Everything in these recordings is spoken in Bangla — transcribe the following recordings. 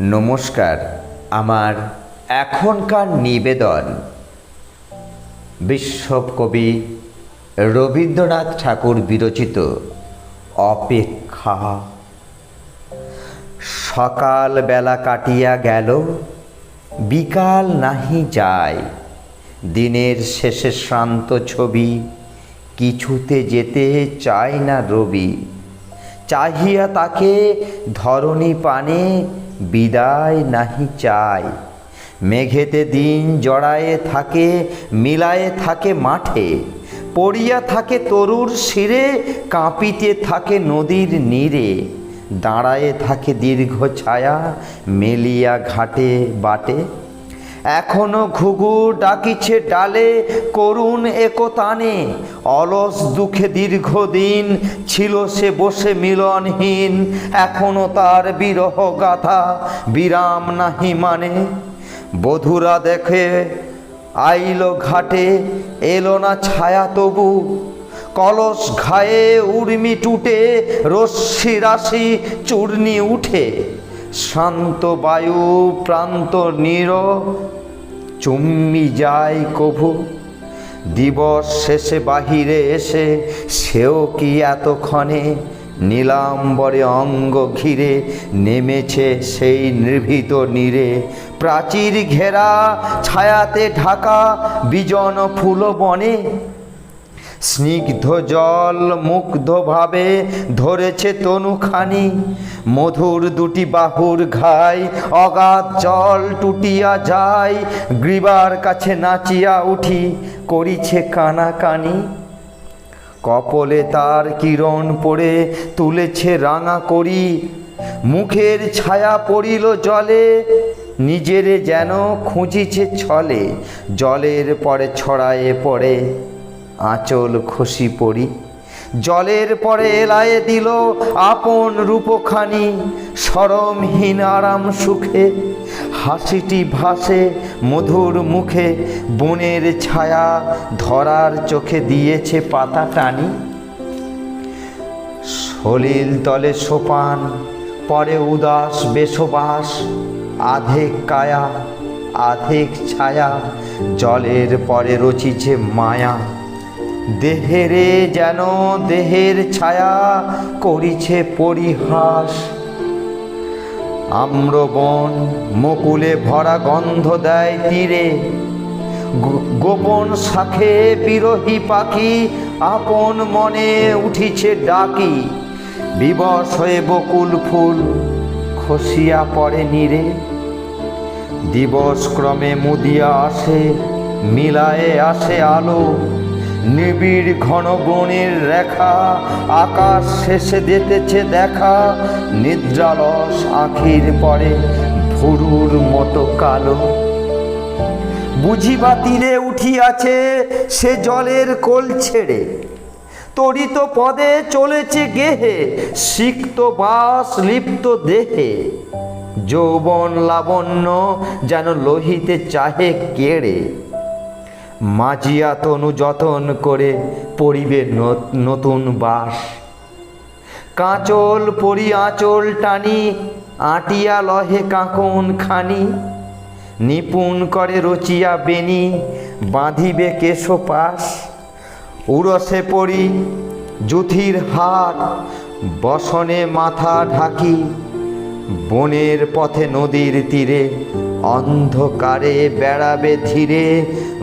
নমস্কার, আমার এখনকার নিবেদন। বিশ্বকবি রবীন্দ্রনাথ ঠাকুর বিরচিত অপেক্ষা। সকাল বেলা কাটিয়া গেল, বিকাল নাহি যায়। দিনের শেষে শ্রান্ত ছবি, কিছুতে যেতে চায় না রবি। চাহিয়া তাকে ধরণী পানে বিদায় নাহি চাই। মেঘেতে দিন জড়ায়ে থাকে, মিলায়ে থাকে মাঠে। পড়িয়া থাকে তরুর শিরে, কাঁপিতে থাকে নদীর নীরে। দাঁড়ায়ে থাকে দীর্ঘ ছায়া, মেলিয়া ঘাটে বাটে। এখনও ঘুঘু ডাকিছে ডালে, করুণ একতানে। অলস দুঃখে দীর্ঘদিন ছিল সে বসে মিলনহীন, এখনও তার বিরহ গাথা বিরাম নাহি মানে। বধুরা দেখে, আইলো ঘাটে, এলো না ছায়া তবু। কলস ঘায়ে উর্মি টুটে, রশ্মি রাশি চূর্ণি উঠে। শান্ত বায়ু প্রান্ত নীর চুম্মি যায় কভু। দিবস শেষে বাহিরে এসে সেও কি এতক্ষণে নীলাম্বরে অঙ্গ ঘিরে নেমেছে সেই নির্ভীত নীরে। প্রাচীর ঘেরা ছায়াতে ঢাকা বিজন ফুল বনে স্নিগ্ধ জল মুগ্ধভাবে ধরেছে তনুখানি। মধুর দুটি বাহুর ঘাই অগাধ জল টুটিয়া যায়, গ্রীবার কাছে নাচিয়া উঠি, করিছে কানাকানি। কপলে তার কিরণ পড়ে তুলেছে রাঙা করি, মুখের ছায়া পড়িল জলে, নিজেরে যেন খুঁজিছে ছলে, জলের পরে ছড়ায়ে পড়ে। আঁচল খুশি পড়ি। জলের পরে এলায়ে দিল আপন রূপখানি সরমহীন আরাম সুখে। হাসিটি ভাসে মধুর মুখে, বনের ছায়া ধরার চোখে দিয়েছে পাতা টানি। সলিল তলে সোপান, পরে উদাস বেশবাস, আধেক কায়া, আধেক ছায়া, জলের পরে রচিছে মায়া। দেহেরে যেন দেহের ছায়া করিছে পরিহাস। আম্রবন মুকুলে ভরা গন্ধ দেয় তীরে। গোপন শাখে বিরোহী পাখি আপন মনে উঠিছে ডাকি। বিবশ হয়ে বকুল ফুল খসিয়া পড়ে নীরে। দিবস ক্রমে মুদিয়া আসে, মিলায়ে আসে আলো। নিবিড় ঘন বনের রেখা, আকাশ শেষে দিতেছে দেখা, নিদ্রালস আখির পরে ভুরুর মতো কালো। বুঝিবা তীরে উঠিয়াছে সে জলের কোল ছেড়ে। তরিত পদে চলেছে গেহে, সিক্ত বাস লিপ্ত দেহে। যৌবন লাবণ্য যেন লোহিতে চাহে কেড়ে। মাজিয়া তনু যতন করে পরিবে নতুন বাস। কাঁচল পরি আঁচল টানি, আটিয়া লহে কাঁকন খানি। নিপুণ করে রচিয়া বেনি বাঁধিবে কেশপাশ উড়সে পড়ি জুথির হাত বসনে মাথা ঢাকি। বনের পথে নদীর তীরে, অন্ধকারে বেড়াবে ধীরে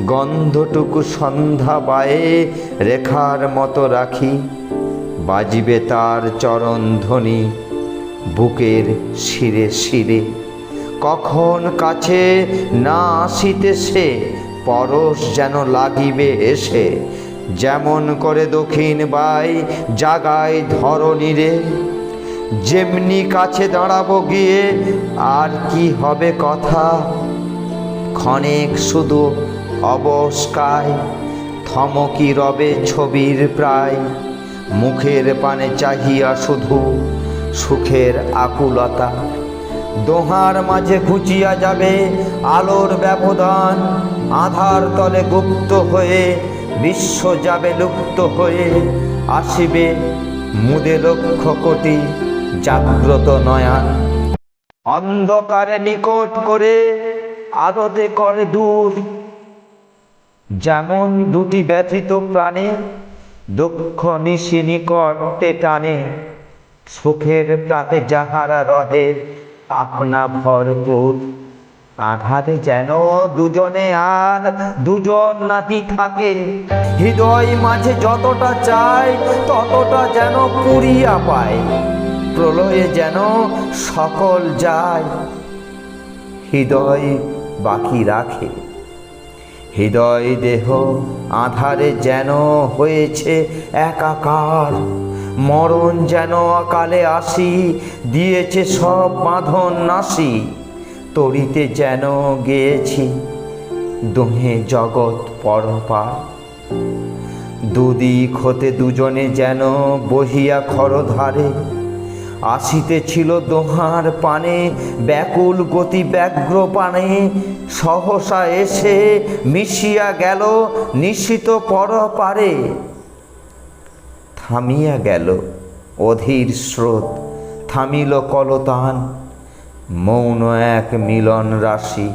গন্ধটুকু সন্ধ্যা বায়ে রেখার মতো রাখি, বাজিবে তার চরণ ধ্বনি বুকের শিরে শিরে। কখন কাছে না আসিতে সে, পরশ যেন লাগিবে এসে। যেমন করে দক্ষিণ বাই জাগায় ধরণীরে যেমনি কাছে দাঁড়াবো গিয়ে আর কি হবে কথা? ক্ষণেক শুধু অবস্কায়, থমকি রবে ছবির প্রায়। মুখের পানে চাহিয়া শুধু সুখের আকুলতা। দোহার মাঝে ঘুচিয়া যাবে আলোর ব্যবধান। আধার তলে গুপ্ত হয়ে, বিশ্ব যাবে লুপ্ত হয়ে। আসিবে মুদে লক্ষ কোটি জাগ্রত নয়ান। অন্ধকারে নিকট করে আদতে করে দূর। যেমন দুটি ব্যথিত প্রাণে দুঃখ নিশি নিকটে টানে, সুখের প্রাতে যাহারা রহে, আপনা ভরপুর। আঘাতে যেন দুজনে আর দুজন নাতি থাকে, হৃদয় মাঝে যতটা চায় ততটা যেন পুরিয়া পায়, প্রলয়ে যেন সকল যায়, হৃদয় বাকি রাখে। হৃদয় দেহ আধারে যেন হয়েছে একাকার। মরণ যেন অকালে আসি, দিয়েছে সব বাঁধন নাসি তরিতে যেন গেয়েছি দোহে জগৎ পরপার। দুদিক হতে দুজনে যেন বহিয়া খরধারে আসিতেছিল দোহার পানে, ব্যাকুল গতি ব্যগ্র পানে। সহসা এসে মিশিয়া গেল নিশ্চিত পর পারে থামিয়া গেল অধীর স্রোত, থামিল কলতান, মৌন এক মিলন রাশি।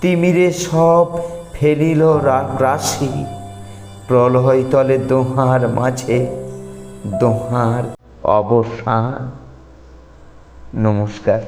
তিমিরে সব ফেলিল রাশি। প্রলয় তলে দোহার মাঝে দোহার অবসান। নমস্কার।